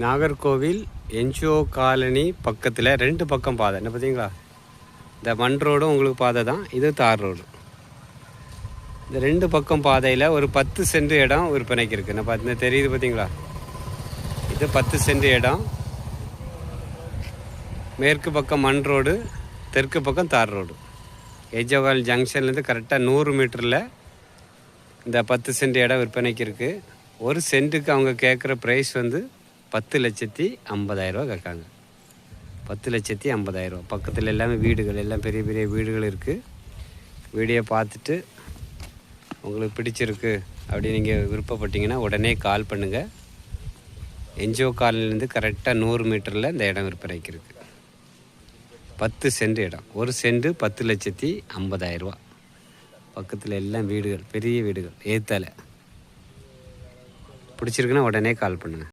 Nagercoil NGO colony பக்கத்தில் ரெண்டு பக்கம் பாதை. என்ன பார்த்தீங்களா? இந்த மண் ரோடும் உங்களுக்கு பாதை தான் இது தார் ரோடு. இந்த ரெண்டு பக்கம் பாதையில் ஒரு பத்து சென்ட் இடம் விற்பனைக்கு இருக்குது நான் பார்த்து தெரியுது பார்த்தீங்களா? இது பத்து சென்ட் இடம். மேற்கு பக்கம் மண் ரோடு தெற்கு பக்கம் தார் ரோடு. எஜோகால் ஜங்ஷன்லேருந்து கரெக்டாக நூறு மீட்டரில் இந்த பத்து சென்ட் இடம் விற்பனைக்கு இருக்குது ஒரு சென்ட்டுக்கு அவங்க கேட்குற ப்ரைஸ் வந்து பத்து லட்சத்தி ஐம்பதாயிரரூவா கேட்காங்க. பத்து லட்சத்தி ஐம்பதாயிரரூவா பக்கத்தில் எல்லாமே வீடுகள் எல்லாம் பெரிய பெரிய வீடுகள் இருக்குது வீடியோ பார்த்துட்டு உங்களுக்கு பிடிச்சிருக்கு அப்படி நீங்கள் விருப்பப்பட்டீங்கன்னா உடனே கால் பண்ணுங்கள் என்ஜிஓ காலனிலேருந்து கரெக்டாக நூறு மீட்டரில் இந்த இடம் விற்பனைக்கு இருக்குது பத்து சென்ட் இடம். ஒரு சென்ட் பத்து லட்சத்தி ஐம்பதாயிரரூவா பக்கத்தில் எல்லாம் வீடுகள் பெரிய வீடுகள் ஏத்தால. பிடிச்சிருக்குன்னா உடனே கால் பண்ணுங்கள்